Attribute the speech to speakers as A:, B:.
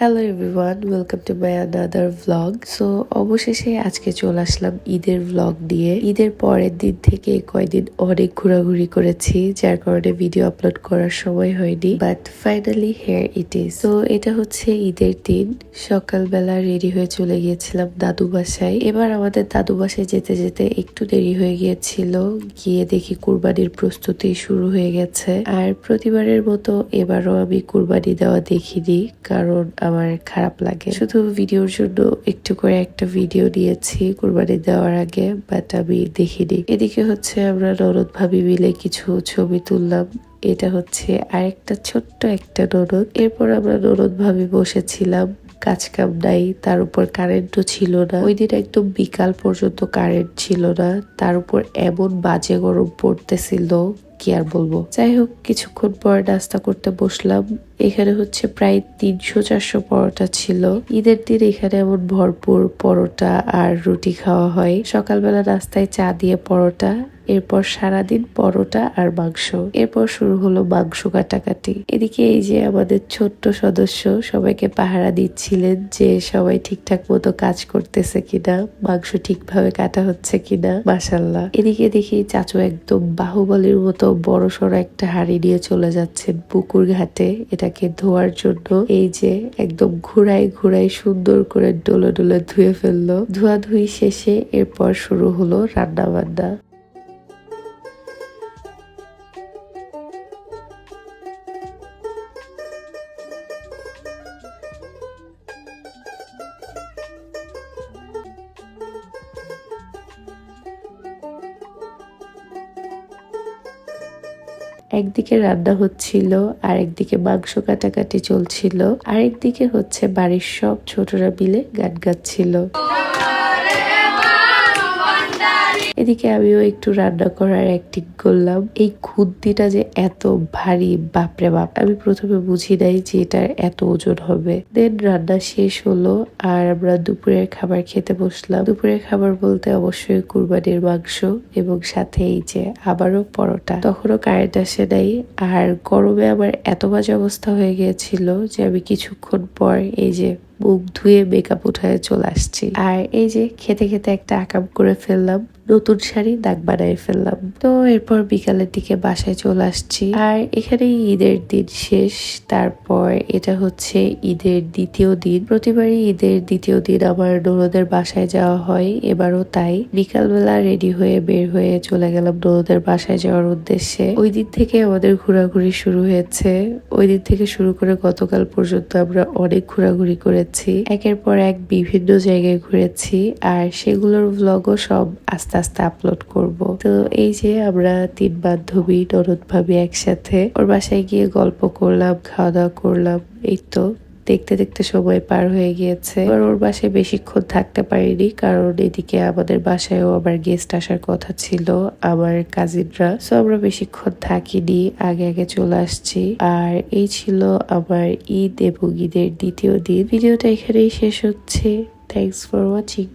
A: Hello everyone welcome to my another vlog so অবশেষে আজকে চলে আসলাম ঈদের ভ্লগ নিয়ে। ঈদের পরের দিন থেকে কয়দিন অনেক ঘোরাঘুরি করেছি, যার কারণে ভিডিও আপলোড করার সময় হয়নি but finally here it is তো এটা হচ্ছে ঈদের দিন। সকালবেলা রেডি হয়ে চলে গিয়েছিলাম দাদু বাসায়। এবার আমাদের দাদু বাসায় যেতে যেতে একটু দেরি হয়ে গিয়েছিল। গিয়ে দেখি কুরবানির প্রস্তুতি শুরু হয়ে গেছে। আর প্রতিবারের মতো এবারও আমি কুরবানি দেওয়া দেখিনি, কারণ আমার খারাপ লাগে। শুধু ভিডিওর জন্য একটু করে একটা ভিডিও নিয়েছি কুরবানি দেওয়ার আগে বাট আমি দেখিনি। এদিকে হচ্ছে আমরা ননদ ভাবি মিলে কিছু ছবি তুললাম। এটা হচ্ছে আরেকটা ছোট্ট একটা ননদ। এরপর আমরা ননদ ভাবি বসেছিলাম। কাজ কাম নাই, তার উপর কারেন্টও ছিল না। ওই দিন একদম বিকাল পর্যন্ত কারেন্ট ছিল না। তার উপর এমন বাজে গরম পড়তেছিল। কি আর বলব? যাই হোক কিছুক্ষণ পর নাস্তা করতে বসলাম। এখানে হচ্ছে প্রায় তিনশো চারশো পরোটা ছিল। ঈদের দিন এখানে এমন ভরপুর পরোটা আর রুটি খাওয়া হয়। সকালবেলা নাস্তায় চা দিয়ে পরোটা, এরপর সারাদিন পরোটা আর মাংস। এরপর শুরু হলো মাংস কাটাকাটি। এদিকে এই যে আমাদের ছোট্ট সদস্য সবাইকে পাহারা দিচ্ছিলেন যে সবাই ঠিকঠাক মতো কাজ করতেছে কিনা, মাংস ঠিকভাবে কাটা হচ্ছে কিনা মাসাল্লাহ এদিকে দেখি চাচু একদম বাহুবলীর মতো বড় সড় একটা হাড়ি নিয়ে চলে যাচ্ছে পুকুর ঘাটে এটাকে ধোয়ার জন্য। এই যে একদম ঘুরাই ঘুরাই সুন্দর করে ডোলে ডোলে ধুয়ে ফেলল। ধোয়াধুয়ি শেষে এরপর শুরু হলো রান্না বান্না একদিকে রান্না হচ্ছিল আর একদিকে মাংস কাটাকাটি চলছিল, আরেকদিকে হচ্ছে বাড়ির সব ছোটরা মিলে গান গাচ্ছিল। এদিকে আমিও একটু রান্না করার অ্যাক্টিং করলাম। এই খুদ্দিটা যে এত ভারী, বাপরে বাপ। আমি প্রথমে বুঝি নাই যে এটার এত ওজন হবে। দেন রান্না শেষ হলো আর আমরা দুপুরের খাবার খেতে বসলাম। দুপুরের খাবার বলতে অবশ্যই কুরবানির মাংস এবং সাথে এই যে আবারও পরোটা। তখনও কারেন্ট আসে নাই আর গরমে আমার এত বাজে অবস্থা হয়ে গিয়েছিল যে আমি কিছুক্ষণ পর এই যে মুখ ধুয়ে মেকআপ উঠায় চলে আসছি। আর এই যে খেতে খেতে একটা আকাম করে ফেললাম। নতুন শাড়ি দাগ বানায় ফেললাম। তো এরপর বিকালের দিকে বাসায় চলে আসছি। আর এখানে ঈদের দিন শেষ। তারপর এটা হচ্ছে ঈদের দ্বিতীয় দিন। প্রতিবারই ঈদের দ্বিতীয় দিন আমার ননদের বাসায় যাওয়া হয়। এবারও তাই। বিকালবেলা রেডি হয়ে বের হয়ে চলে গেলাম ননদের বাসায় যাওয়ার উদ্দেশ্যে। ওই দিন থেকে আমাদের ঘোরাঘুরি শুরু হয়েছে। ওই দিন থেকে শুরু করে গতকাল পর্যন্ত আমরা অনেক ঘোরাঘুরি করেছি। একের পর এক বিভিন্ন জায়গায় ঘুরেছি। আর সেগুলোর ভ্লগও সব আস্তে আস্তে আস্তে আপলোড করব। তো এই যে আমরা তিন বান্ধবী, ননদ, ভাবি একসাথে ওর বাসায় গিয়ে গল্প করলাম খাওয়া দাওয়া করলাম। এই তো দেখতে দেখতে সময় পার হয়ে গিয়েছে। এবার ওর বাসায় বেশিক্ষণ থাকতে পারিনি কারণ এদিকে আমাদের বাসায়ও আবার গেস্ট আসার কথা ছিল, আমার কাজিনরা সো আমরা বেশিক্ষণ থাকিনি, আগে আগে চলে আসছি। আর এই ছিল আমার ঈদ এবং ঈদের দ্বিতীয় দিন। ভিডিওটা এখানেই শেষ হচ্ছে। Thanks for watching